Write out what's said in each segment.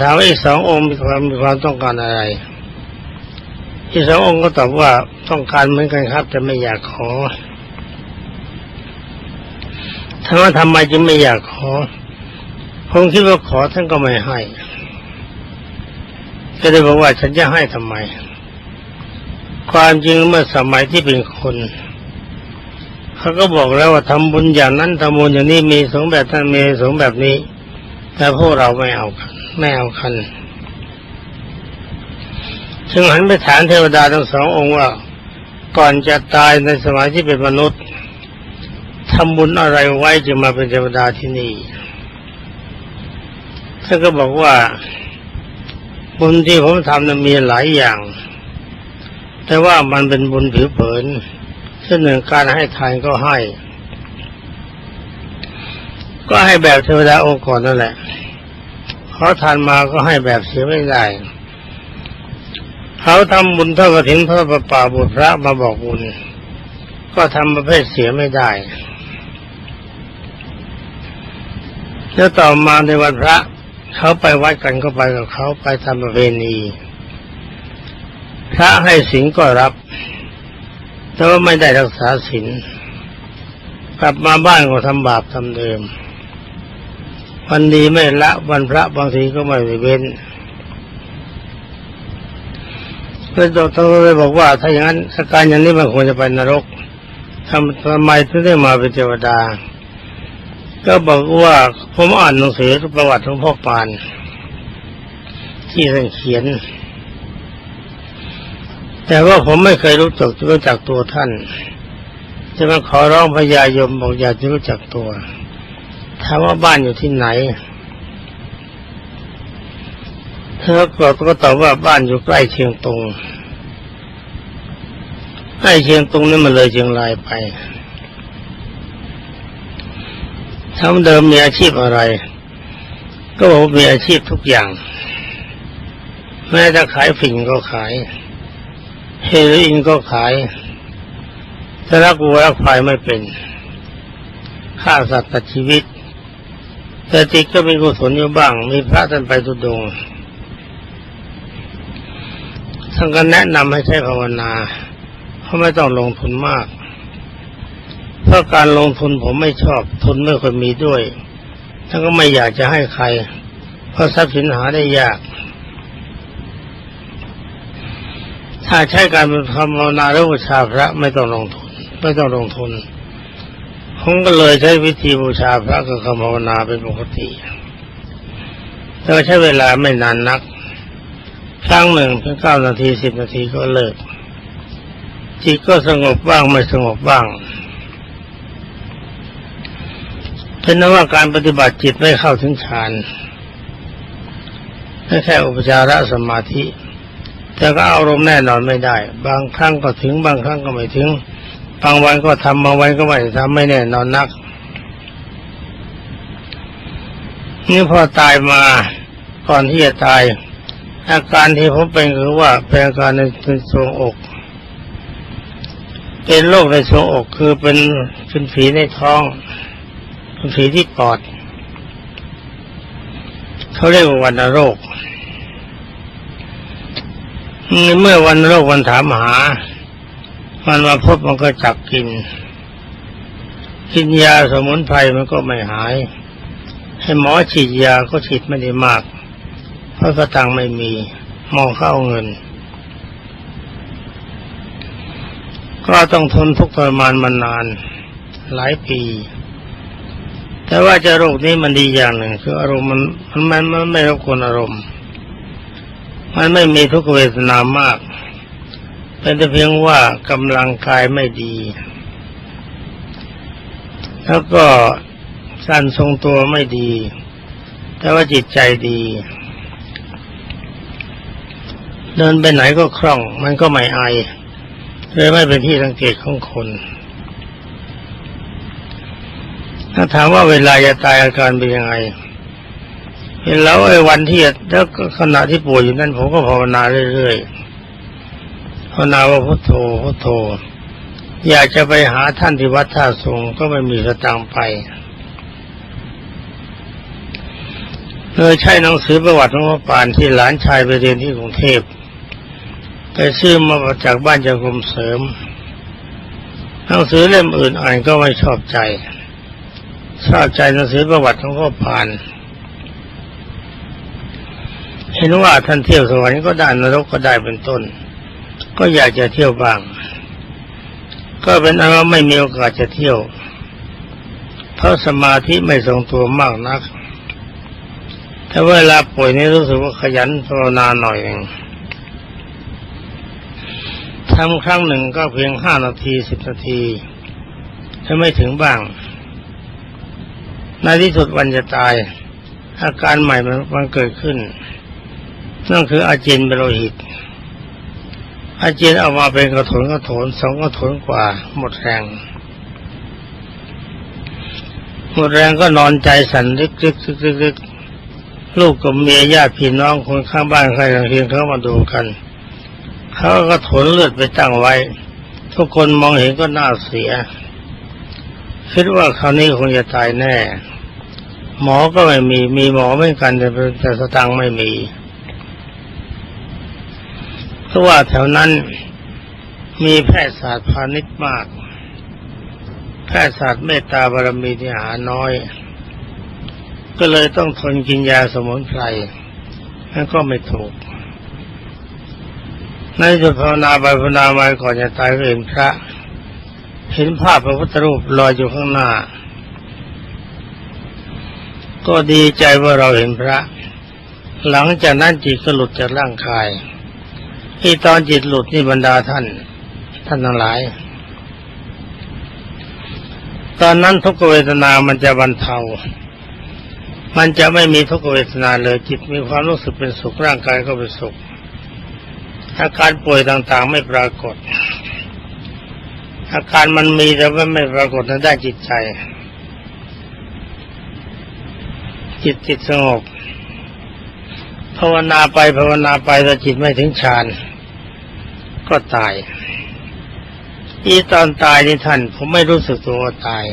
ถามว่าอีกสององค์มีความมีความต้องการอะไร อีกสององค์ก็ตอบว่าต้องการเหมือนกันครับ แต่ไม่อยากขอถามว่าทำไมจึงไม่อยากขอผมคิดว่าขอท่านก็ไม่ให้ก็เลยบอกว่าฉันจะให้ทำไม ความจริงเมื่อสมัยที่เป็นคนเขาก็บอกแล้วว่าทำบุญอย่างนั้นทำบุญอย่างนี้มีสงแบบนั้นมีสงแบบนี้ แต่พวกเราไม่เอากัน ไม่เอาคันจึงหันไปถามเทวดาทั้งสององค์ว่า ก่อนจะตายในสมัยที่เป็นมนุษย์ทำบุญอะไรไว้จึงมาเป็นเทวดาที่นี่ท่านก็บอกว่าบุญที่ผมทำนั้นมีหลายอย่าง แต่ว่ามันเป็นบุญผิวเผินเช่นหนึ่งการให้ทานก็ให้ ก็ให้แบบเทวดาองค์ก่อนนั่นแหละ เขาทานมาก็ให้แบบเสียไม่ได้ เขาทำบุญเท่ากระถินพระประป่าบุตรพระมาบอกบุญ ก็ทำประเภทเสียไม่ได้ แล้วต่อมาในวันพระ เขาไปวัดกันก็ไปกับเขาไปทำประเพณีพระให้ศีลก็รับ แต่ว่าไม่ได้รักษาศีลกลับมาบ้านก็ทำบาปทำเดิม วันดีไม่ละวันพระบางทีก็ไม่ได้เว้นเพื่อนตัวเลยบอกว่า ถ้าอย่างนั้นอาการอย่างนี้มันควรจะไปนรกทำทำไมถึงได้มาเป็นเทวดา ก็บอกว่าผมอ่านหนังสือประวัติของพ่อปาน ที่ท่านเขียน แต่ว่าผมไม่เคยรู้จักรู้จักตัวท่าน จะมาขอร้องพญายมบอกอยากจะรู้จักตัว ถามว่าบ้านอยู่ที่ไหน เธอก็ก็ตอบว่าบ้านอยู่ใกล้เชียงตุงใกล้เชียงตุงนี่มันเลยเชียงรายไปทำเดิมมีอาชีพอะไร ก็บอกมีอาชีพทุกอย่าง แม้จะขายฝิ่นก็ขาย เฮโรอีนก็ขายแต่รักวัวรักควายไม่เป็นฆ่าสัตว์ตัดชีวิต แต่จิตก็มีกุศลอยู่บ้าง มีพระท่านไปทุดงท่านก็แนะนำให้ใช้ภาวนาเพราะไม่ต้องลงทุนมาก เพราะการลงทุนผมไม่ชอบ ทุนไม่ค่อยมีด้วยท่านก็ไม่อยากจะให้ใคร เพราะทรัพย์สินหาได้ยาก ถ้าใช้การเป็นภาวนาหรือบูชาพระไม่ต้องลงทุน ไม่ต้องลงทุน ผมก็เลยใช้วิธีบูชาพระกับคำภาวนาเป็นปกติแต่ใช้เวลาไม่นานนัก ครั้งหนึ่งเพียงเก้านาทีสิบนาทีก็เลิก จิตก็สงบบ้างไม่สงบบ้างเป็นนว่าการปฏิบัติจิตไม่เข้าถึงฌานไม่แค่อุปจารสมาธิ แต่ก็อารมณ์แน่นอนไม่ได้ บางครั้งก็ถึงบางครั้งก็ไม่ถึง บางวันก็ทำบางวันก็ไม่ทำไม่แน่นอนนักนี่พอตายมาก่อนที่จะตาย อาการที่ผมเป็นคือว่าเป็นอาการในทรวงอก เป็นโรคในทรวงอกคือเป็นเป็นผีในท้อง เป็นผีที่ปอด เขาเรียกว่าวันโรคเมื่อวันโรควันถามหา มันมาพบมันก็จับกิน กินยาสมุนไพรมันก็ไม่หาย ให้หมอฉีดยาก็ฉีดไม่ได้มาก เพราะกระตังไม่มีมองเข้าเงิน ก็ต้องทนทุกข์ทรมานมานาน หลายปี แต่ว่าจะโรคนี้มันดีอย่างหนึ่ง คืออารมณ์มันมันมันไม่รบกวนอารมณ์ มันไม่มีทุกขเวทนามาก เป็นแต่เพียงว่ากำลังกายไม่ดี แล้วก็การทรงตัวไม่ดี แต่ว่าจิตใจดี เดินไปไหนก็คล่อง มันก็ไม่ไอเลยไม่เป็นที่สังเกตของคน ถ้าถามว่าเวลาจะตายอาการเป็นยังไงเห็นแล้วไอ้วันที่แล้วขณะที่ป่วยอยู่นั้นผมก็ภาวนาเรื่อยๆ ภาวนาว่าพุทโธพุทโธ อยากจะไปหาท่านที่วัดท่าทรงก็ไม่มีสตางค์ไปเลยใช้หนังสือประวัติของพระปานที่หลานชายไปเรียนที่กรุงเทพไปซื้อมาจากบ้านจากกรมเสริมหนังสือเล่มอื่นอ่านก็ไม่ชอบใจ ชอบใจหนังสือประวัติของพ่อปาน เห็นว่าท่านเที่ยวสวรรค์ก็ได้นรกก็ได้เป็นต้น ก็อยากจะเที่ยวบ้าง ก็เป็นอันว่าไม่มีโอกาสจะเที่ยว เพราะสมาธิไม่ทรงตัวมากนัก ถ้าเวลาป่วยนี่รู้สึกว่าขยันภาวนาหน่อยเองทำครั้งหนึ่งก็เพียงห้านาทีสิบนาที ถ้าไม่ถึงบ้าง ในที่สุดวันจะตาย อาการใหม่มันเกิดขึ้นนั่นคืออาเจียนเป็นโลหิต อาเจียนเอามาเป็นกระถนกระถนสองกระถนกว่า หมดแรง หมดแรงก็นอนใจสั่นลึกลึกลึกลึกลึกลูกกับเมียญาติพี่น้องคนข้างบ้านใครต่างเพียงเขามาดูกัน เขาก็ถนเลือดไปตั้งไว้ ทุกคนมองเห็นก็น่าเสีย คิดว่าคราวนี้คงจะตายแน่ หมอก็ไม่มี มีหมอไม่กันแต่แต่สตังไม่มี ราะว่าแถวนั้นมีแพทยศาสตร์พาณิชย์มาก แพทยศาสตร์เมตตาบารมีที่หาน้อย ก็เลยต้องทนกินยาสมุนไพรนั่นก็ไม่ถูกในจุดภาวนาไปภาวนาไปก่อนจะตายก็เห็นพระ เห็นภาพพระพุทธรูปลอยอยู่ข้างหน้า ก็ดีใจว่าเราเห็นพระ หลังจากนั้นจิตก็หลุดจากร่างกาย ที่ตอนจิตหลุดนี่บรรดาท่าน ท่านทั้งหลาย ตอนนั้นทุกเวทนามันจะบรรเทา มันจะไม่มีทุกเวทนาเลยจิตมีความรู้สึกเป็นสุขร่างกายก็เป็นสุขอาการป่วยต่างๆไม่ปรากฏ อาการมันมีแต่ว่าไม่ปรากฏในด้านจิตใจ จิตจิตสงบภาวนาไปภาวนาไปแต่จิตไม่ถึงฌาน ก็ตาย อีตอนตายนี่ท่าน ผมไม่รู้สึกตัวตาย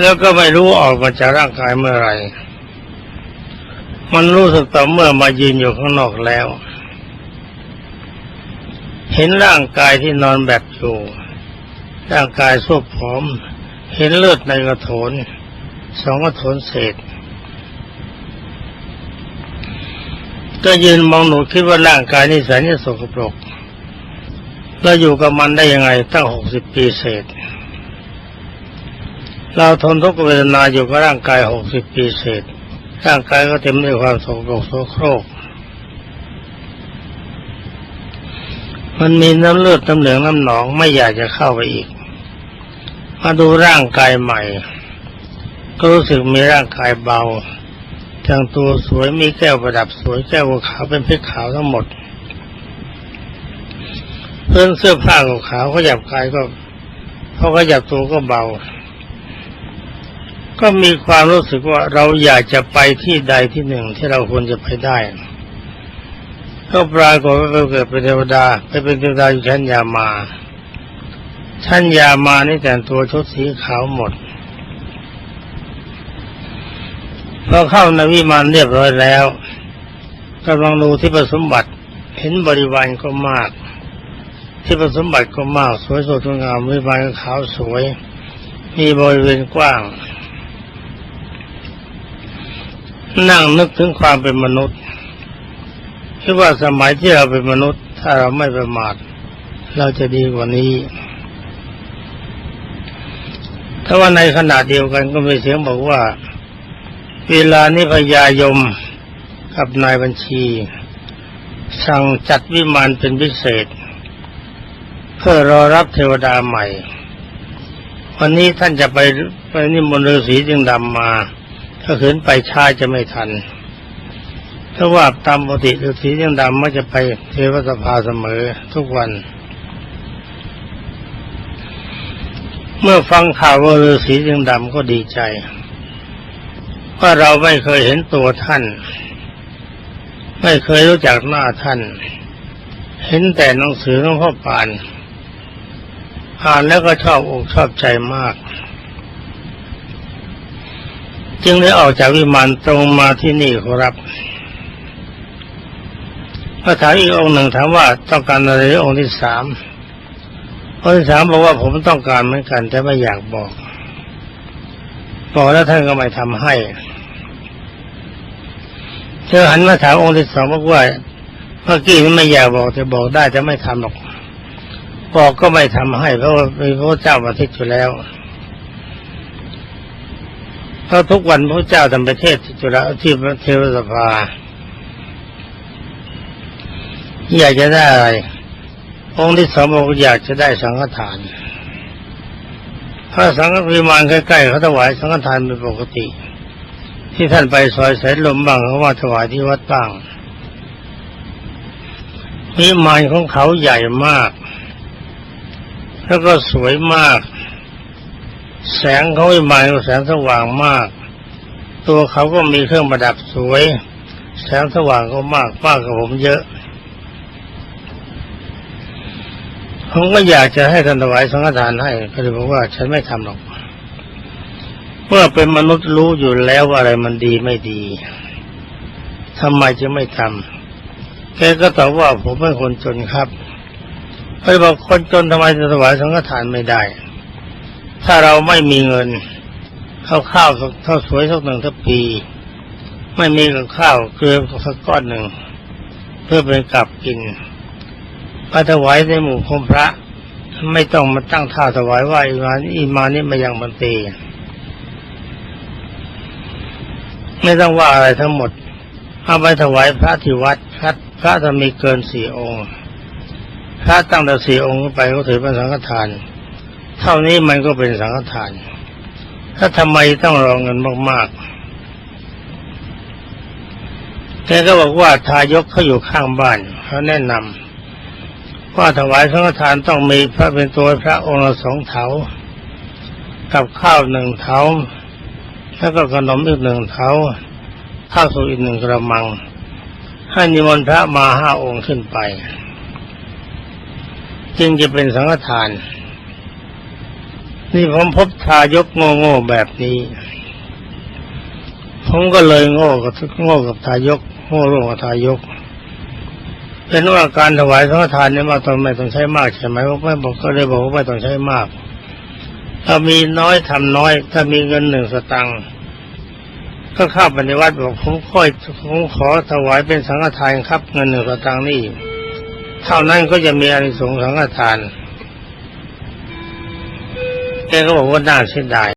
แล้วก็ไม่รู้ออกมาจากร่างกายเมื่อไหร่ มันรู้สึกต่อเมื่อมายืนอยู่ข้างนอกแล้ว เห็นร่างกายที่นอนแบบอยู่ร่างกายสุบผอม เห็นเลือดในกระโถนสองกระโถนเศษ ก็ยืนมองหนูคิดว่าร่างกายนี่แสนจะสกปรกเราอยู่กับมันได้ยังไงตั้งหกสิบปีเศษ เราทนทุกขเวทนาอยู่กับร่างกายหกสิบปีเศษ ร่างกายก็เต็มด้วยความสกปรกโสโครก มันมีน้ำเลือดน้ำเหลืองน้ำหนองไม่อยากจะเข้าไปอีก มาดูร่างกายใหม่ ก็รู้สึกมีร่างกายเบา ทั้งตัวสวยมีแก้วประดับสวยแก้วขาวเป็นเพชรขาวทั้งหมด เพื่อนเสื้อผ้าขาวเขาหยับกายก็เขาก็หยับตัวก็เบา ก็มีความรู้สึกว่าเราอยากจะไปที่ใดที่หนึ่งที่เราควรจะไปได้ ก็ปรากฏว่าเกิดเป็นเทวดา ไปเป็นเทวดาอยู่ชั้นยามา ชั้นยามานี่แต่งตัวชุดสีขาวหมด พอเข้าในวิมานเรียบร้อยแล้วกำลังดูที่ประสมบัติเห็นบริวารก็มาก ที่ประสมบัติก็มาก สวยสดงามวิมานขาวสวย มีบริเวณกว้าง นั่งนึกถึงความเป็นมนุษย์คิดว่าสมัยที่เราเป็นมนุษย์ ถ้าเราไม่ประมาทเราจะดีกว่านี้ถ้าว่าในขณะเดียวกันก็มีเสียงบอกว่า เวลานี้พญายมกับนายบัญชี สั่งจัดวิมานเป็นพิเศษ เพื่อรอรับเทวดาใหม่ วันนี้ท่านจะไปไปนิมนต์ฤาษีจึงดำมา ถ้าขืนไปช้าจะไม่ทันถ้าว่าตามปกติฤาษีจึงดำมักจะไปเทวสภาเสมอทุกวันเมื่อฟังข่าวว่าฤาษีจึงดำก็ดีใจ ว่าเราไม่เคยเห็นตัวท่าน ไม่เคยรู้จักหน้าท่าน เห็นแต่หนังสือของพ่อปานอ่านแล้วก็ชอบอกชอบใจมาก จึงได้ออกจากวิมานตรงมาที่นี่ขอรับพระถามอีกองหนึ่งถามว่าต้องการอะไรองค์ที่สามองค์ที่สามบอกว่าผมต้องการเหมือนกัน แต่ไม่อยากบอกบอกแล้วท่านก็ไม่ทำให้ เธอหันมาถามองค์ที่สองบอกว่าเมื่อกี้ไม่อยากบอกแต่บอกได้แต่ไม่ทำหรอกบอกก็ไม่ทำให้เพราะมีพระเจ้ามาทิศอยู่แล้วเพราะทุกวันพระเจ้าทำประเทศจุฬาที่เทวสภาอยากจะได้อะไรองค์ที่สองบอกอยากจะได้สังฆทานถ้าสังฆพิมานใกล้ๆเขาถวายสังฆทานเป็นปกติ ที่ท่านไปซอยแสายลมบ้างเขาว่าถวายที่วัดบ้างพิมานของเขาใหญ่มาก แล้วก็สวยมาก แสงเขาวิมานก็แสงสว่างมาก ตัวเขาก็มีเครื่องประดับสวย แสงสว่างก็มากมากกว่าผมเยอะผมก็อยากจะให้ท่านถวายสังฆทานให้ก็เลยบอกว่าฉันไม่ทำหรอก เมื่อเป็นมนุษย์รู้อยู่แล้วว่าอะไรมันดีไม่ดีทำไมจะไม่ทำแกก็ตอบว่าผมเป็นคนจนครับไปบอกคนจนทำไมจะถวายสังฆทานไม่ได้ ถ้าเราไม่มีเงินข้าวข้าวข้าวสวยสักหนึ่งทัพปี ไม่มีกับข้าวเกลือสักก้อนหนึ่ง เพื่อเป็นกับกินไปถวายในหมู่คมพระ ไม่ต้องมาตั้งท่าถวายว่าอีมาอีมานี่มายังบันเต ไม่ต้องว่าอะไรทั้งหมด เอาไปถวายพระที่วัดพระพระจะมีเกินสี่องค์ พระตั้งแต่สี่องค์ไปก็ถือเป็นสังฆทาน เท่านี้มันก็เป็นสังฆทาน ถ้าทำไมต้องรองเงินมากๆแกก็บอกว่าทายกเขาอยู่ข้างบ้านเขาแนะนำว่าถวายสังฆทานต้องมีพระเป็นตัวพระองค์ละสองเถากับข้าวหนึ่งเถา แล้วก็ขนมอีกหนึ่งเถาข้าวสุกอีกหนึ่งกระมัง ให้นิมนต์พระมาห้าองค์ขึ้นไป จึงจะเป็นสังฆทาน นี่ผมพบทายกโง่ๆแบบนี้ ผมก็เลยโง่กับโง่กับทายก โง่ร่วมกับทายกเป็นว่าการถวายสังฆทานเนี่ยมาตอนไม่ต้องใช้มากใช่ไหมว่าไม่บอกก็เลยบอกว่าไม่ต้องใช้มาก ถ้ามีน้อยทำน้อย ถ้ามีเงินหนึ่งสตังค์ก็เข้าไปในวัดบอกผมค่อยผมขอถวายเป็นสังฆทานครับ เงินหนึ่งสตังค์นี่เท่านั้นก็จะมีอานิสงส์สังฆทานแกก็บอกว่าน่าเสียดาย